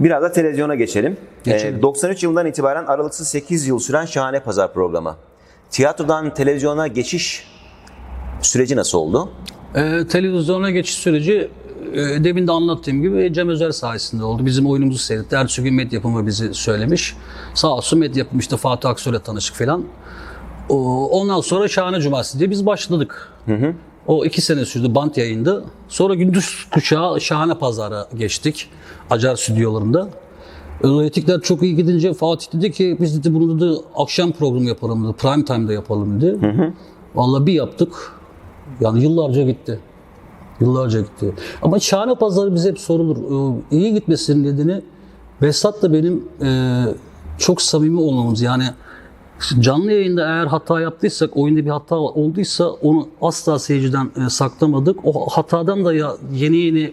Biraz da televizyona geçelim. Geçelim. Ee, 93 yılından itibaren aralıksız 8 yıl süren Şahane Pazar programı. Tiyatrodan televizyona geçiş süreci nasıl oldu? Ee, televizyona geçiş süreci e, demin de anlattığım gibi Cem Özer sayesinde oldu. Bizim oyunumuzu seyretti. Ertesi gün medya yapımı bizi söylemiş. Sağ olsun medya yapımı işte Fatih Aksoy'la tanıştık falan. Ondan sonra Şahane Cumartesi diye biz başladık. O iki sene sürdü bant yayındı. Sonra gündüz kuşağı Şahane Pazar'a geçtik. Acar stüdyolarında. Reytingler çok iyi gidince Fatih dedi ki biz dedi bunu dedi akşam programı yapalım dedi. Prime time'da yapalım dedi. Vallahi bir yaptık. Yani yıllarca gitti. Yıllarca gitti. Ama Şahane Pazarı bize hep sorulur. Ee, iyi gitmesinin nedeni Vesat da benim e, çok samimi olmamız. Yani canlı yayında eğer hata yaptıysak, oyunda bir hata olduysa onu asla seyirciden e, saklamadık. O hatadan da ya yeni yeni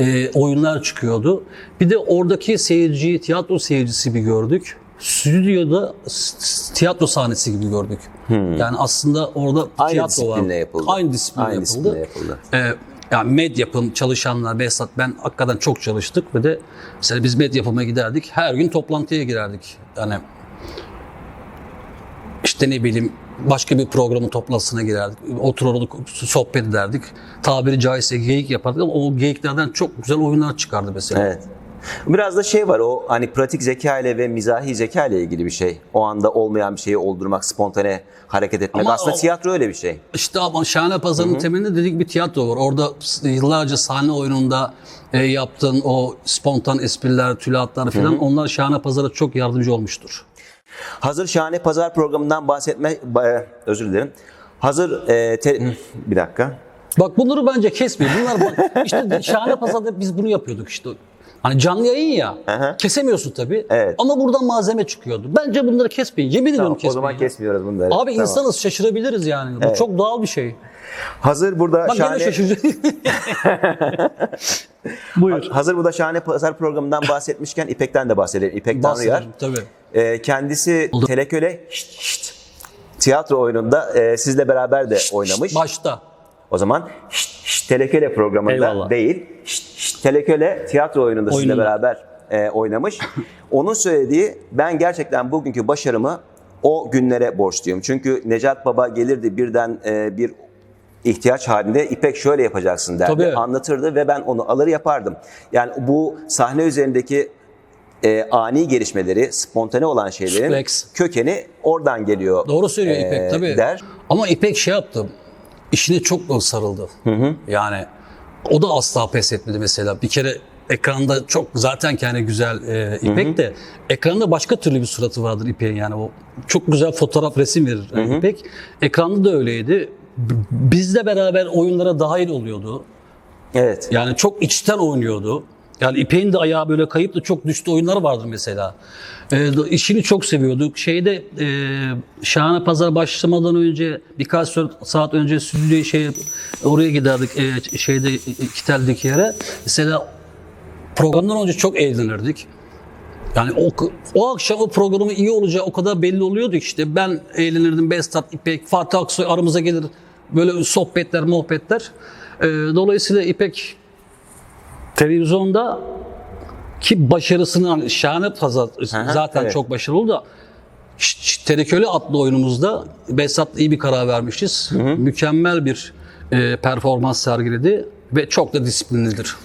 e, oyunlar çıkıyordu. Bir de oradaki seyirciyi tiyatro seyircisi gibi gördük. Stüdyoda tiyatro sahnesi gibi gördük. Yani aslında orada Hmm. Aynı tiyatro var. yapıldı. Aynı disiplinle Aynı yapıldı. disiplinle yapıldı. Ee, yani med yapım çalışanlar, Behzat ben hakikaten çok çalıştık ve de mesela biz med yapıma giderdik. Her gün toplantıya girerdik. Yani işte ne bileyim başka bir programın toplantısına girerdik. Otururduk, sohbet ederdik. Tabiri caizse geyik yapardık ama o geyiklerden çok güzel oyunlar çıkardı mesela. Evet. Biraz da şey var o hani pratik zeka ile ve mizahi zeka ile ilgili bir şey. O anda olmayan bir şeyi oldurmak, spontane hareket etmek. Ama Aslında o- tiyatro öyle bir şey. İşte ama Şahane Pazarı'nın temelinde dedik bir tiyatro var. Orada yıllarca sahne oyununda e, yaptığın o spontan espriler, tülahatlar falan onlar Şahane Pazar'a çok yardımcı olmuştur. Hazır Şahane Pazar programından bahsetme ba- özür dilerim. Hazır e, te- bir dakika. Bak bunları bence kesmiyor. Bunlar bak işte Şahane Pazar'da biz bunu yapıyorduk işte. Hani canlı yayın ya. Aha. Kesemiyorsun tabii. Evet. Ama buradan malzeme çıkıyordu. Bence bunları kesmeyin. Yemin ediyorum Tamam, kesmeyin. o zaman ya. kesmiyoruz bunları. Abi Tamam. insanız şaşırabiliriz yani. Bu çok doğal bir şey. Hazır burada Bak şahane gene şaşıracak. Buyur. hazır burada Şahane Pazar programından bahsetmişken İpek'ten de bahsedelim. İpek Tanrıyar. Tabii. E, kendisi Teleköle şşt, şşt, tiyatro oyununda e, sizle beraber de oynamış. Başta. O zaman şşt, şşt, Teleköle programında Eyvallah. değil, şşt, şşt, Teleköle tiyatro oyununda sizle Oyununda. beraber e, oynamış. Onun söylediği ben gerçekten bugünkü başarımı o günlere borçluyum. Çünkü Necat Baba gelirdi birden e, bir ihtiyaç halinde İpek şöyle yapacaksın derdi. Tabii. Anlatırdı ve ben onu alır yapardım. Yani bu sahne üzerindeki e, ani gelişmeleri, spontane olan şeylerin Flex. kökeni oradan geliyor. Doğru söylüyor e, İpek tabii. Der. Ama İpek şey yaptı. İşine çok sarıldı. Yani o da asla pes etmedi mesela. Bir kere ekranda çok zaten kendi güzel e, İpek de ekranda başka türlü bir suratı vardır İpek'in yani o çok güzel fotoğraf resim verir yani İpek. Ekranda da öyleydi. Bizle beraber oyunlara dahil oluyordu. Evet. Yani çok içten oynuyordu. Yani İpek'in de ayağı böyle kayıp da çok düştü oyunları vardır mesela. Ee, işini çok seviyorduk. Şeyde e, Şahane Pazar başlamadan önce birkaç saat önce stüdyoya şey oraya giderdik e, şeyde e, Kitel'deki yere. Mesela programdan önce çok eğlenirdik. Yani o, o akşam o programı iyi olacağı o kadar belli oluyordu işte. Ben eğlenirdim, Bestat, İpek, Fatih Aksoy aramıza gelir. Böyle sohbetler, muhabbetler. Ee, dolayısıyla İpek televizyonda ki başarısını hani şahane pazar zaten evet. çok başarılı da Tereköle adlı oyunumuzda Besat iyi bir karar vermişiz. Mükemmel bir e, performans sergiledi ve çok da disiplinlidir.